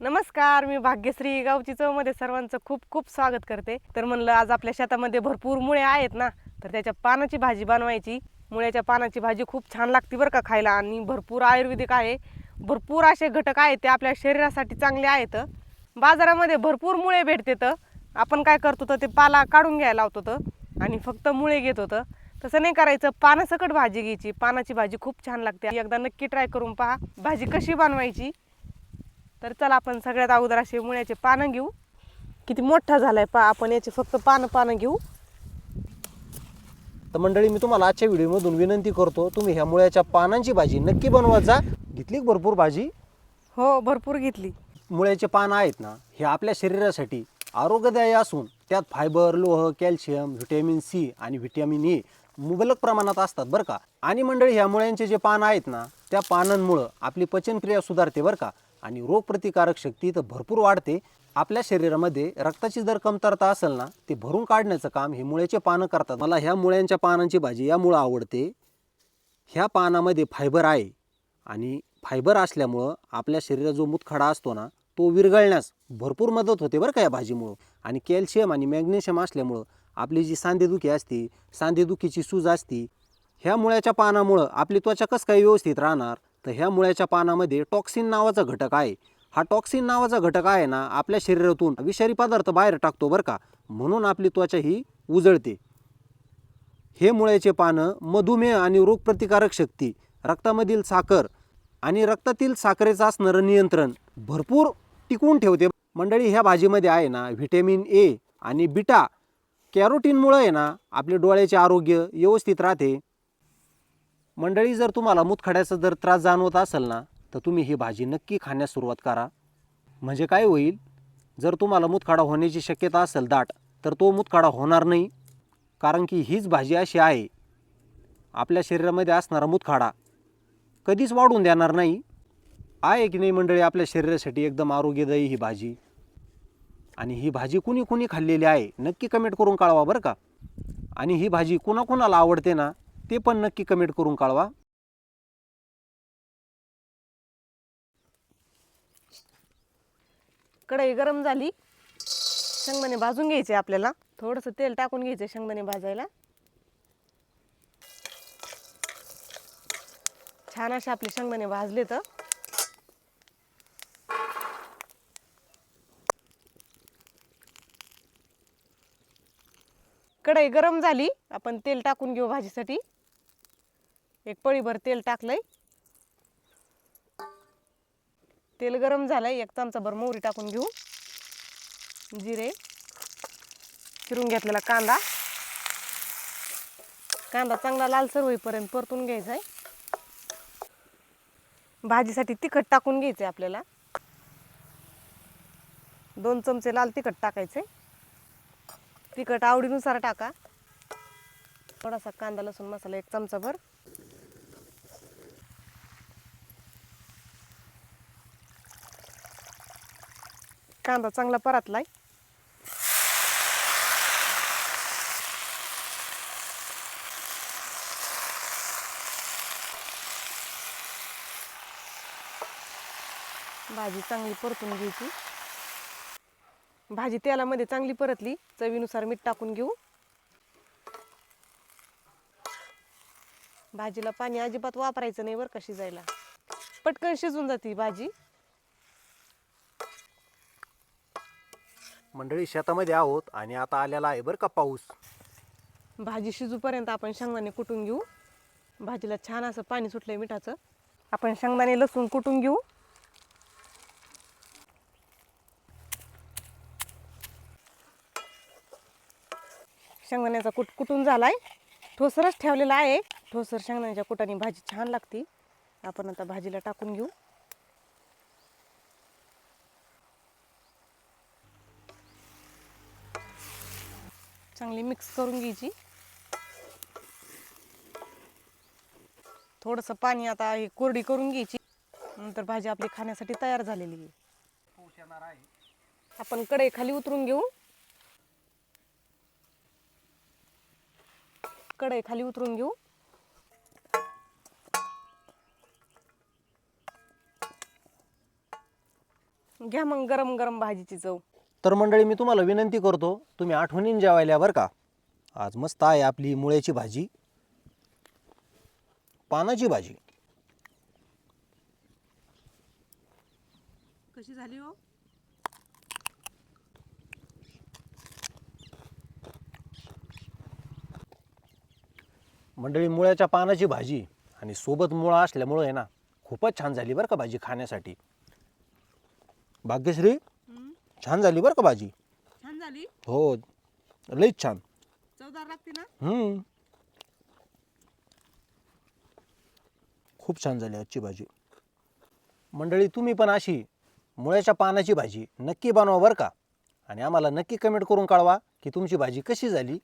नमस्कार मी भाग्यश्री गावची चवमध्ये सर्वांचं खूप खूप स्वागत करते. तर म्हणलं आज आपल्या शेतामध्ये भरपूर मुळे आहेत ना तर त्याच्या पानाची भाजी बनवायची. मुळ्याच्या पानाची भाजी खूप छान लागते बरं का खायला आणि भरपूर आयुर्वेदिक आहे. भरपूर असे घटक आहेत ते आपल्या शरीरासाठी चांगले आहेत. बाजारामध्ये भरपूर मुळे भेटते तर. आपण काय करतो तर ते पाला काढून घ्यायला लावतो तर आणि फक्त मुळे घेत होतं. तसं नाही करायचं पानासकट भाजी घ्यायची. पानाची भाजी खूप छान लागते. एकदा नक्की ट्राय करून पहा भाजी कशी बनवायची. तर चला आपण सगळ्यात अगोदर असे मुळ्याचे पानं घेऊ. किती मोठा झालाय पा आपण याचे फक्त पानं पानं घेऊ. तर मंडळी मी तुम्हाला आजच्या व्हिडिओमधून विनंती करतो तुम्ही ह्या मुळ्याच्या पानांची भाजी नक्की बनवत जा. घेतली भरपूर भाजी? हो भरपूर घेतली. मुळ्याचे पानं आहेत ना हे आपल्या शरीरासाठी आरोग्यदायी असून त्यात फायबर लोह कॅल्शियम व्हिटॅमिन सी आणि व्हिटॅमिन ए मुबलक प्रमाणात असतात बरं का. आणि मंडळी ह्या मुळ्यांचे जे पानं आहेत ना त्या पानांमुळं आपली पचनक्रिया सुधारते बरं का. आणि रोगप्रतिकारक शक्ती तर भरपूर वाढते. आपल्या शरीरामध्ये रक्ताची जर कमतरता असेल ना ते भरून काढण्याचं काम हे मुळ्याचे पानं करतात. मला ह्या मुळ्यांच्या पानांची भाजी यामुळं आवडते. ह्या पानामध्ये फायबर आहे आणि फायबर असल्यामुळं आपल्या शरीरात जो मुतखडा असतो ना तो विरघळण्यास भरपूर मदत होते बरं का या भाजीमुळं. आणि कॅल्शियम आणि मॅग्नेशियम असल्यामुळं आपली जी सांधेदुखी असते सांधेदुखीची सूज असते ह्या मुळ्याच्या पानामुळं आपली त्वचा कसं काही व्यवस्थित राहणार? तर ह्या मुळ्याच्या पानामध्ये टॉक्सिन नावाचा घटक आहे. हा टॉक्सिन नावाचा घटक आहे ना आपल्या शरीरातून विषारी पदार्थ बाहेर टाकतो बरं का. म्हणून आपली त्वचा ही उजळते. हे मुळ्याचे पानं मधुमेह आणि रोगप्रतिकारक शक्ती रक्तामधील साखर आणि रक्तातील साखरेचं असणारं नियंत्रण भरपूर टिकवून ठेवते. मंडळी ह्या भाजीमध्ये आहे ना व्हिटॅमिन ए आणि बिटा. कॅरोटीनमुळं आहे ना आपले डोळ्याचे आरोग्य व्यवस्थित राहते. मंडळी जर तुम्हाला मुतखड्याचा जर त्रास जाणवत असेल ना तर तुम्ही ही भाजी नक्की खाण्यास सुरुवात करा. म्हणजे काय होईल? जर तुम्हाला मुतखडा होण्याची शक्यता असेल दाट तर तो मुतखडा होणार नाही. कारण की हीच भाजी अशी आहे आपल्या शरीरामध्ये असणारा मुतखडा कधीच वाढून देणार नाही. आहे की नाही मंडळी आपल्या शरीरासाठी एकदम आरोग्यदायी ही भाजी? आणि ही भाजी कुणी कुणी खाल्लेली आहे नक्की कमेंट करून कळवा बरं का? आणि ही भाजी कुणाकुणाला आवडते ना ते पण नक्की कमेंट करून कळवा. कढई गरम झाली. शेंगदाणे भाजून घ्यायचे आपल्याला. थोडंसं तेल टाकून घ्यायचे शेंगदाणे भाजायला. छान असे आपले शेंगदाणे भाजले तर कढई गरम झाली. आपण तेल टाकून घेऊ भाजीसाठी. एक पळीभर तेल टाकलंय. तेल गरम झालंय एक चमचाभर मोहरी टाकून घेऊ. जिरे. चिरून घेतलेला कांदा. कांदा चांगला लालसर होईपर्यंत परतून घ्यायचा आहे भाजीसाठी तिखट टाकून घ्यायचं आहे आपल्याला. दोन चमचे लाल तिखट टाकायचे तिखट आवडीनुसार टाका. थोडासा कांदा लसूण मसाला एक चमचाभर कांदा चांगला परतलाय. भाजी चांगली परतून घ्यायची. भाजी तेलामध्ये चांगली परतली चवीनुसार मीठ टाकून घेऊ. भाजीला पाणी अजिबात वापरायचं नाही बरं का शिजायला. पटकन शिजून जाते भाजी. मंडळी शेतामध्ये आहोत आणि आता आलेला आहे बरं का पाऊस. भाजी शिजूपर्यंत आपण शेंगदाणे कुटून घेऊ. भाजीला छान असं पाणी सुटलंय मिठाचं. आपण शेंगदाणे लसूण कुटून घेऊ. शेंगदाण्याचा कुट कुटून झालाय. ठोसरच ठेवलेला आहे. ठोसर शेंगदाण्याच्या कुटाने भाजी छान लागते. आपण आता भाजीला टाकून घेऊ. चांगली मिक्स करून घ्यायची. थोडंसं पाणी आता हे कोरडी करून घ्यायची. नंतर भाजी आपली खाण्यासाठी तयार झालेली आहे. आपण कढई खाली उतरून घेऊ. कढई खाली उतरून घेऊ. घ्या मग गरम गरम भाजीची चव. तर मंडळी मी तुम्हाला विनंती करतो तुम्ही आठवणीन जेवायला बरं का? आज मस्त आहे आपली मुळ्याची भाजी. पानाची भाजी. कशी झाली हो? मंडळी मुळ्याच्या पानाची भाजी आणि सोबत मुळा असल्यामुळं आहे ना खूपच छान झाली बरं का भाजी खाण्यासाठी. भाग्यश्री? छान झाली बरं का भाजी? छान झाली? हो लईच छान. चवदार लागते ना? हम्म. खूप छान झाली आजची भाजी. मंडळी तुम्ही पण अशी मुळ्याच्या पानाची भाजी नक्की बनवा बरं का? आणि आम्हाला नक्की कमेंट करून कळवा की तुमची भाजी कशी झाली?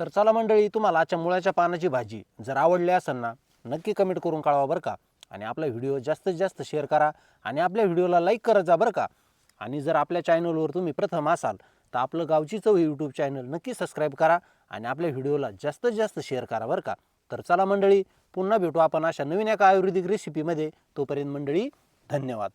तर चला मंडळी तुम्हाला आजच्या मुळाच्या पानाची भाजी जर आवडली असेल ना नक्की कमेंट करून कळवा बरं का. आणि आपला व्हिडिओ जास्तीत जास्त शेअर करा आणि आपल्या व्हिडिओला लाईक करत जा बरं का. आणि जर आपल्या चॅनलवर तुम्ही प्रथम असाल तर आपलं गावची चव यूट्यूब चॅनल नक्की सबस्क्राईब करा आणि आपल्या व्हिडिओला जास्तीत जास्त शेअर करा बरं का. तर चला मंडळी पुन्हा भेटू आपण अशा नवीन एका आयुर्वेदिक रेसिपीमध्ये तोपर्यंत मंडळी धन्यवाद.